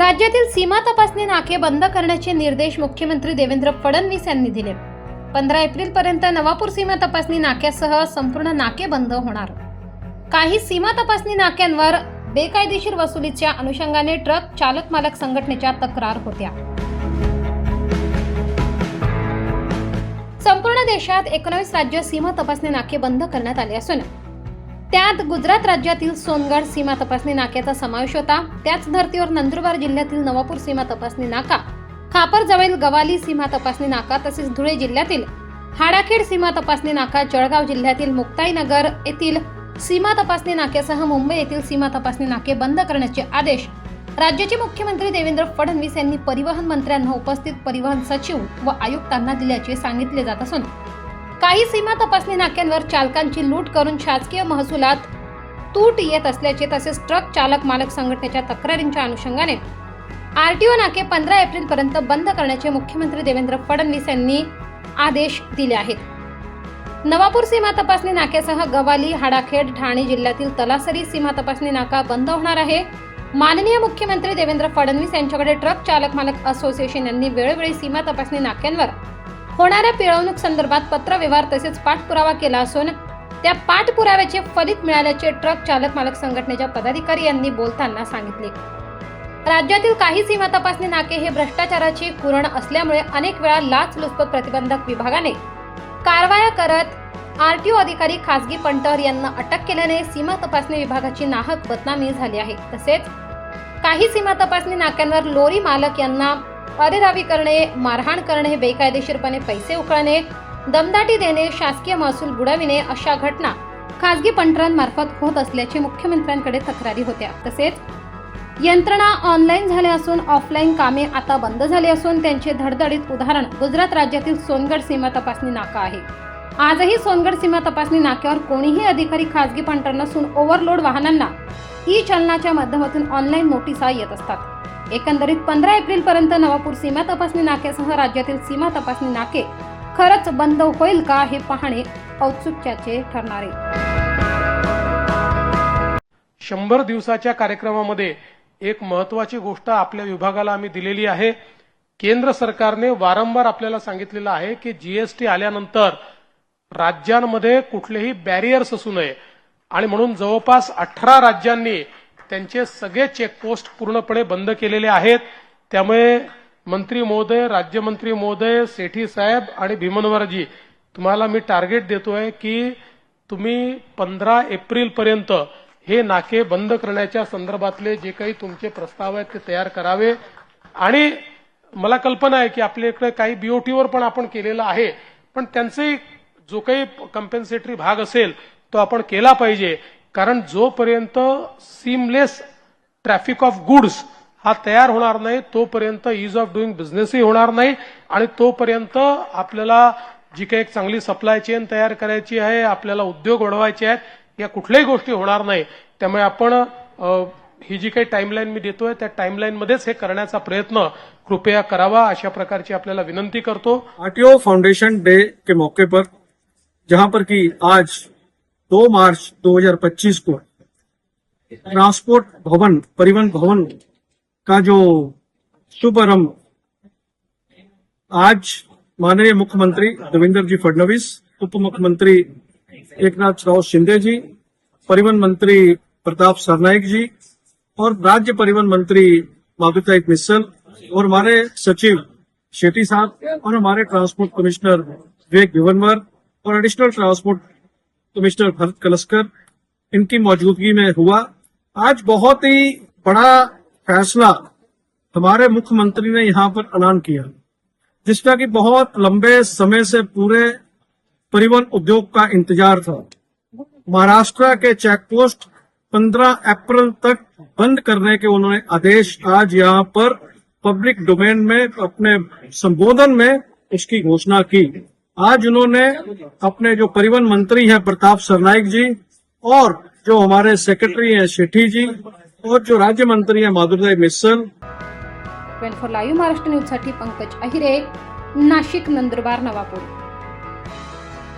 राज्यातील सीमा तपासणी नाके बंद करण्याचे निर्देश मुख्यमंत्री देवेंद्र फडणवीस यांनी दिले. पंधरा एप्रिल पर्यंत नवापूर सीमा तपासणी नाक्यासह संपूर्ण नाके बंद होणार. काही सीमा तपासणी नाक्यांवर बेकायदेशीर वसुलीच्या अनुषंगाने ट्रक चालक मालक संघटनेच्या तक्रार होत्या. संपूर्ण देशात एकोणावीस राज्य सीमा तपासणी नाके बंद करण्यात आले असून त्यात गुजरात राज्यातील सोनगड सीमा तपासणी नाक्याचा समावेश होता. त्याच धर्तीवर नंदुरबार जिल्ह्यातील नवापूर सीमा तपासणी नाका खापर जवळील गवाली सीमा तपासणी नाका तसेच धुळे जिल्ह्यातील हाडाखेड सीमा तपासणी नाका जळगाव जिल्ह्यातील मुक्ताईनगर येथील सीमा तपासणी नाक्यासह मुंबई येथील सीमा तपासणी नाके बंद करण्याचे आदेश राज्याचे मुख्यमंत्री देवेंद्र फडणवीस यांनी परिवहन मंत्र्यांना उपस्थित परिवहन सचिव व आयुक्तांना दिल्याचे सांगितले जात असून काही सीमा तपासणी नाक्यांवर चालकांची लूट करून शासकीय महसुलात तूट येत असल्याचे तसेच ट्रक चालक मालक संघटनेच्या तक्रारींच्या अनुषंगाने आरटीओ नाके पंधरा एप्रिल पर्यंत बंद करण्याचे मुख्यमंत्री देवेंद्र फडणवीस यांनी आदेश दिले आहेत. नवापूर सीमा तपासणी नाक्यासह गवाली हाडाखेड ठाणे जिल्ह्यातील तलासरी सीमा तपासणी नाका बंद होणार आहे. माननीय मुख्यमंत्री देवेंद्र फडणवीस यांच्याकडे ट्रक चालक मालक असोसिएशन यांनी वेळोवेळी सीमा तपासणी नाक्यांवर होणाऱ्या पिळवणूक संदर्भात पत्रव्यवहार तसेच पाठपुरावा केला असून त्या पाठपुराव्याचे फलित मिळाल्याचे ट्रक चालक मालक संघटनेच्या पदाधिकारी यांनी बोलताना सांगितले. राज्यातील काही सीमा तपासणी नाके हे भ्रष्टाचाराची कुरण असल्यामुळे अनेक वेळा लाचलुचपत प्रतिबंधक विभागाने कारवाया करत आरटीओ अधिकारी खासगी पंटर यांना अटक केल्याने सीमा तपासणी विभागाची नाहक बदनामी झाली आहे. तसेच काही सीमा तपासणी नाक्यांवर लोरी मालक यांना अरेरावी करणे मारहाण करणे बेकायदेशीरपणे पैसे उकळणे दमदाटी देणे शासकीय महसूल बुडविणे अशा घटना खासगी पंटरांमार्फत होत असल्याची मुख्यमंत्र्यांकडे तक्रारी होत्या. तसेच यंत्रणा ऑनलाईन झाल्या असून ऑफलाईन कामे आता बंद झाली असून त्यांचे धडधडीत उदाहरण गुजरात राज्यातील सोनगड सीमा तपासणी नाका आहे. आजही सोनगड सीमा तपासणी नाक्यावर कोणीही अधिकारी खासगी पंटर नसून ओव्हरलोड वाहनांना ई चलनाच्या माध्यमातून ऑनलाईन नोटिसा येत असतात. एकंदरीत पंधरा एप्रिल पर्यंत नवापूर सीमा तपासणी नाक्यासह राज्यातील सीमा तपासणी नाके खरंच बंद होईल का हे पाहणे औत्सुक्याचे ठरणार. आहे शंभर दिवसाच्या कार्यक्रमामध्ये एक महत्वाची गोष्ट आपल्या विभागाला आम्ही दिलेली आहे. केंद्र सरकारने वारंवार आपल्याला सांगितलेलं आहे की जीएसटी आल्यानंतर राज्यांमध्ये कुठलेही बॅरियर्स असू नये. आणि म्हणून जवळपास अठरा राज्यांनी त्यांचे सगळे चेकपोस्ट पूर्णपणे बंद केलेले आहेत. त्यामुळे मंत्री महोदय राज्यमंत्री महोदय सेठी साहेब आणि भीमनवरजी तुम्हाला मी टार्गेट देतोय की तुम्ही पंधरा एप्रिल पर्यंत हे नाके बंद करण्याच्या संदर्भातले जे काही तुमचे प्रस्ताव आहेत ते तयार करावे. आणि मला कल्पना आहे की आपल्या इकडे काही बीओटीवर पण आपण केलेलं आहे पण त्यांचे जो काही कम्पेन्सेटरी भाग असेल तो आपण केला पाहिजे. कारण जोपर्यंत सीमलेस ट्रॅफिक ऑफ गुड्स हा तयार होणार नाही तोपर्यंत इज ऑफ डुईंग बिझनेसही होणार नाही आणि तोपर्यंत आपल्याला जी काही एक चांगली सप्लाय चेन तयार करायची आहे आपल्याला उद्योग वाढवायचे आहेत या कुठल्याही गोष्टी होणार नाही. त्यामुळे आपण ही जी काही टाईमलाईन मी देतोय त्या टाईमलाईनमध्येच हे करण्याचा प्रयत्न कृपया करावा अशा प्रकारची आपल्याला विनंती करतो. आरटीओ फाउंडेशन डे के मौके पर जहां पर की आज 2 मार्च 2025 को ट्रांसपोर्ट भवन, परिवहन भवन का जो शुभारंभ आज माननीय मुख्यमंत्री देवेंद्र जी फडणवीस, उप मुख्यमंत्री एकनाथ राव शिंदे जी, परिवहन मंत्री प्रताप सरनाइक जी और राज्य परिवहन मंत्री माधुताई मिस्सल और हमारे सचिव शेट्टी साहब और हमारे ट्रांसपोर्ट कमिश्नर विवेक भिवनवर और additional transport commissioner Bharat Kalaskar, इनकी मौजूदगी में हुआ। आज बहुत ही बड़ा फैसला हमारे मुख्यमंत्री ने यहाँ पर ऐलान किया, जिसका कि बहुत लंबे समय से पूरे परिवहन उद्योग का इंतज़ार था। महाराष्ट्र के चेक पोस्ट 15 अप्रैल तक बंद करने के उन्होंने आदेश आज यहाँ पर पब्लिक डोमेन में, अपने संबोधन में उसकी घोषणा की। आज उन्होंने अपने जो परिवहन मंत्री हैं प्रताप सरनाइक जी और जो हमारे सेक्रेटरी हैं सेठी जी और जो राज्य मंत्री हैं माधुरदाय मिस्सल फॉर लाइव महाराष्ट्र न्यूजसाठी पंकज अहिरे नाशिक नंदुरबार नवापूर